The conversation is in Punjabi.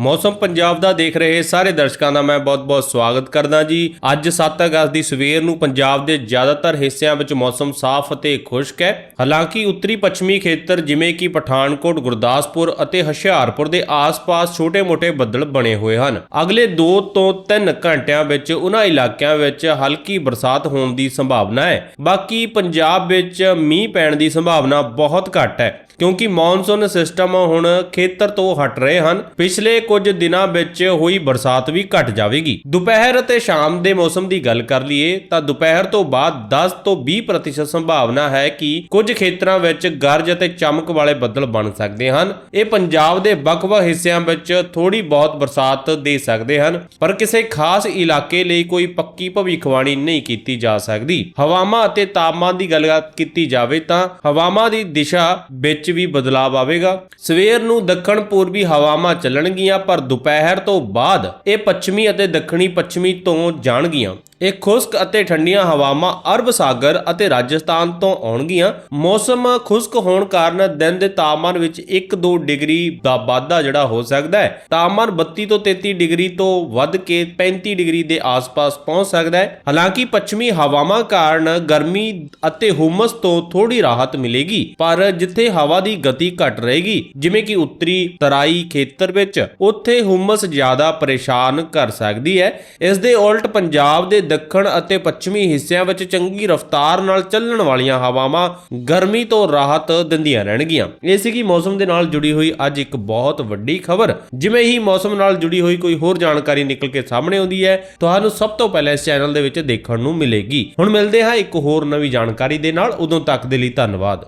ਮੌਸਮ ਪੰਜਾਬ ਦਾ ਦੇਖ ਰਹੇ ਸਾਰੇ ਦਰਸ਼ਕਾਂ ਦਾ ਮੈਂ ਬਹੁਤ-ਬਹੁਤ ਸਵਾਗਤ ਕਰਦਾ ਜੀ। ਅੱਜ 7 ਅਗਸਤ ਦੀ ਸਵੇਰ ਨੂੰ ਪੰਜਾਬ ਦੇ ਜ਼ਿਆਦਾਤਰ ਹਿੱਸਿਆਂ ਵਿੱਚ ਮੌਸਮ ਸਾਫ਼ ਅਤੇ ਖੁਸ਼ਕ ਹੈ। ਹਾਲਾਂਕਿ ਉੱਤਰੀ ਪੱਛਮੀ ਖੇਤਰ ਜਿਵੇਂ ਕਿ ਪਠਾਨਕੋਟ, ਗੁਰਦਾਸਪੁਰ ਅਤੇ ਹੁਸ਼ਿਆਰਪੁਰ ਦੇ ਆਸ-ਪਾਸ ਛੋਟੇ-ਮੋਟੇ ਬੱਦਲ ਬਣੇ ਹੋਏ ਹਨ। ਅਗਲੇ 2 ਤੋਂ 3 ਘੰਟਿਆਂ ਵਿੱਚ ਉਹਨਾਂ ਇਲਾਕਿਆਂ ਵਿੱਚ ਹਲਕੀ ਬਰਸਾਤ ਹੋਣ ਦੀ ਸੰਭਾਵਨਾ ਹੈ। ਬਾਕੀ ਪੰਜਾਬ ਵਿੱਚ ਮੀਂਹ ਪੈਣ ਦੀ ਸੰਭਾਵਨਾ ਬਹੁਤ ਘੱਟ ਹੈ, ਕਿਉਂਕਿ ਮੌਨਸੂਨ ਸਿਸਟਮ ਹੁਣ ਖੇਤਰ ਤੋਂ ਹਟ ਰਹੇ ਹਨ। ਪਿਛਲੇ ਕੁਝ ਦਿਨਾਂ ਵਿੱਚ ਹੋਈ ਬਰਸਾਤ ਵੀ ਘਟ ਜਾਵੇਗੀ। ਦੁਪਹਿਰ ਅਤੇ ਸ਼ਾਮ ਦੇ ਮੌਸਮ ਦੀ ਗੱਲ ਕਰ ਲਈਏ ਤਾਂ ਦੁਪਹਿਰ ਤੋਂ ਬਾਅਦ 10 ਤੋਂ 20% ਸੰਭਾਵਨਾ ਹੈ ਕਿ ਕੁਝ ਖੇਤਰਾਂ ਵਿੱਚ ਗਰਜ ਅਤੇ ਚਮਕ ਵਾਲੇ ਬੱਦਲ ਬਣ ਸਕਦੇ ਹਨ। ਇਹ ਪੰਜਾਬ ਦੇ ਵੱਖ-ਵੱਖ ਹਿੱਸਿਆਂ ਵਿੱਚ ਥੋੜੀ ਬਹੁਤ ਬਰਸਾਤ ਦੇ ਸਕਦੇ ਹਨ, ਪਰ ਕਿਸੇ ਖਾਸ ਇਲਾਕੇ ਲਈ ਕੋਈ ਪੱਕੀ ਭਵਿੱਖਬਾਣੀ ਨਹੀਂ ਕੀਤੀ ਜਾ ਸਕਦੀ। ਹਵਾਵਾਂ ਅਤੇ ਤਾਪਮਾਨ ਦੀ ਗੱਲ ਕੀਤੀ ਜਾਵੇ ਤਾਂ ਹਵਾਵਾਂ ਦੀ ਦਿਸ਼ਾ ਵਿੱਚ ਵੀ ਬਦਲਾਅ ਆਵੇਗਾ। ਸਵੇਰ ਨੂੰ ਦੱਖਣ ਪੂਰਬੀ ਹਵਾਵਾਂ ਚੱਲਣਗੀਆਂ ਪਰ ਦੁਪਹਿਰ ਤੋਂ ਬਾਅਦ ਇਹ ਪੱਛਮੀ ਅਤੇ ਦੱਖਣੀ ਪੱਛਮੀ ਤੋਂ ਜਾਣਗੀਆਂ ਇਹ ਖੁਸ਼ਕ ਅਤੇ ਠੰਡੀਆਂ ਹਵਾਵਾਂ ਅਰਬ ਸਾਗਰ ਅਤੇ ਰਾਜਸਥਾਨ ਤੋਂ ਆਉਣਗੀਆਂ। ਮੌਸਮ ਖੁਸ਼ਕ ਹੋਣ ਕਾਰਨ ਦਿਨ ਦੇ ਤਾਪਮਾਨ ਵਿੱਚ 1-2 ਡਿਗਰੀ ਦਾ ਵਾਧਾ ਜਿਹੜਾ ਹੋ ਸਕਦਾ ਹੈ। ਤਾਪਮਾਨ 32 ਤੋਂ 33 ਡਿਗਰੀ ਤੋਂ ਵੱਧ ਕੇ 35 ਡਿਗਰੀ ਦੇ ਆਸ-ਪਾਸ ਪਹੁੰਚ ਸਕਦਾ ਹੈ। ਹਾਲਾਂਕਿ ਪੱਛਮੀ ਹਵਾਵਾਂ ਕਾਰਨ ਗਰਮੀ ਅਤੇ ਹੁਮਸ ਤੋਂ ਥੋੜੀ ਰਾਹਤ ਮਿਲੇਗੀ, ਪਰ ਜਿੱਥੇ ਹਵਾ ਦੀ ਗਤੀ ਘਟ ਰਹੇਗੀ, ਜਿਵੇਂ ਕਿ ਉੱਤਰੀ ਤਰਾਈ ਖੇਤਰ ਵਿੱਚ ਉੱਥੇ ਹੁਮਸ ਜ਼ਿਆਦਾ ਪਰੇਸ਼ਾਨ ਕਰ ਸਕਦੀ ਹੈ। ਇਸ ਦੇ ਉਲਟ ਪੰਜਾਬ ਦੇ ਦੱਖਣ ਅਤੇ ਪੱਛਮੀ ਹਿੱਸਿਆਂ ਵਿੱਚ ਚੰਗੀ ਰਫ਼ਤਾਰ ਨਾਲ ਚੱਲਣ ਵਾਲੀਆਂ ਹਵਾਵਾਂ ਗਰਮੀ ਤੋਂ ਰਾਹਤ ਦਿੰਦੀਆਂ ਰਹਿਣਗੀਆਂ। ਇਹ ਸੀਗੀ ਮੌਸਮ ਦੇ ਨਾਲ ਜੁੜੀ ਹੋਈ ਅੱਜ ਇੱਕ ਬਹੁਤ ਵੱਡੀ ਖਬਰ। ਜਿਵੇਂ ਹੀ ਮੌਸਮ ਨਾਲ ਜੁੜੀ ਹੋਈ ਕੋਈ ਹੋਰ ਜਾਣਕਾਰੀ ਨਿਕਲ ਕੇ ਸਾਹਮਣੇ ਆਉਂਦੀ ਹੈ, ਤੁਹਾਨੂੰ ਸਭ ਤੋਂ ਪਹਿਲਾਂ ਇਸ ਚੈਨਲ ਦੇ ਵਿੱਚ ਦੇਖਣ ਨੂੰ ਮਿਲੇਗੀ। ਹੁਣ ਮਿਲਦੇ ਹਾਂ ਇੱਕ ਹੋਰ ਨਵੀਂ ਜਾਣਕਾਰੀ ਦੇ ਨਾਲ। ਉਦੋਂ ਤੱਕ ਦੇ ਲਈ ਧੰਨਵਾਦ।